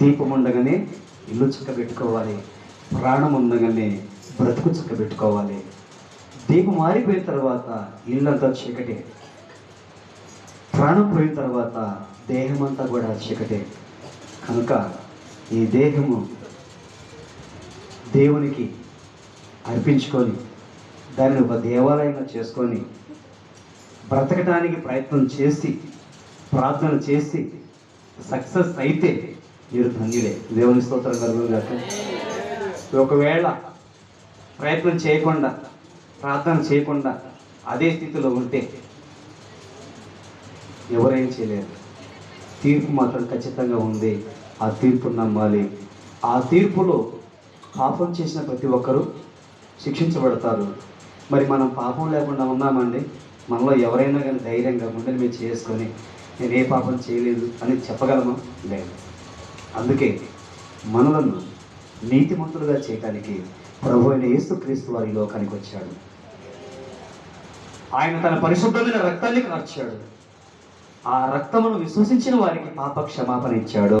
దీపం ఉండగానే ఇల్లు చక్కబెట్టుకోవాలి ప్రాణం ఉండగానే బ్రతుకు చక్కబెట్టుకోవాలి. దీపం మారిపోయిన తర్వాత ఇల్లంతా చీకటే. ప్రాణం పోయిన తర్వాత దేహం అంతా కూడా చీకటే. కనుక ఈ దేహము దేవునికి అర్పించుకొని దాన్ని ఒక దేవాలయంగా చేసుకొని బ్రతకడానికి ప్రయత్నం చేసి ప్రార్థన చేసి సక్సెస్ అయితే మీరు ధన్యులే. దేవుని స్తోత్రం గర్భం కాబట్టి ఒకవేళ ప్రయత్నం చేయకుండా ప్రార్థన చేయకుండా అదే స్థితిలో ఉంటే ఎవరేం చేయలేరు. తీర్పు మాత్రం ఖచ్చితంగా ఉంది. ఆ తీర్పును నమ్మాలి. ఆ తీర్పులో పాపం చేసిన ప్రతి ఒక్కరూ శిక్షించబడతారు. మరి మనం పాపం లేకుండా ఉన్నామండి? మనలో ఎవరైనా కానీ ధైర్యంగా గుండెని మీద చేసుకొని నేను ఏ పాపం చేయలేదు అని చెప్పగలమా? లేదు. అందుకే మనలను నీతిమంతులుగా చేయడానికి ప్రభు అయిన యేసుక్రీస్తు వారి లోకానికి వచ్చాడు. ఆయన తన పరిశుద్ధమైన రక్తాన్ని కార్చాడు. ఆ రక్తమును విశ్వసించిన వారికి పాప క్షమాపణ ఇచ్చాడు.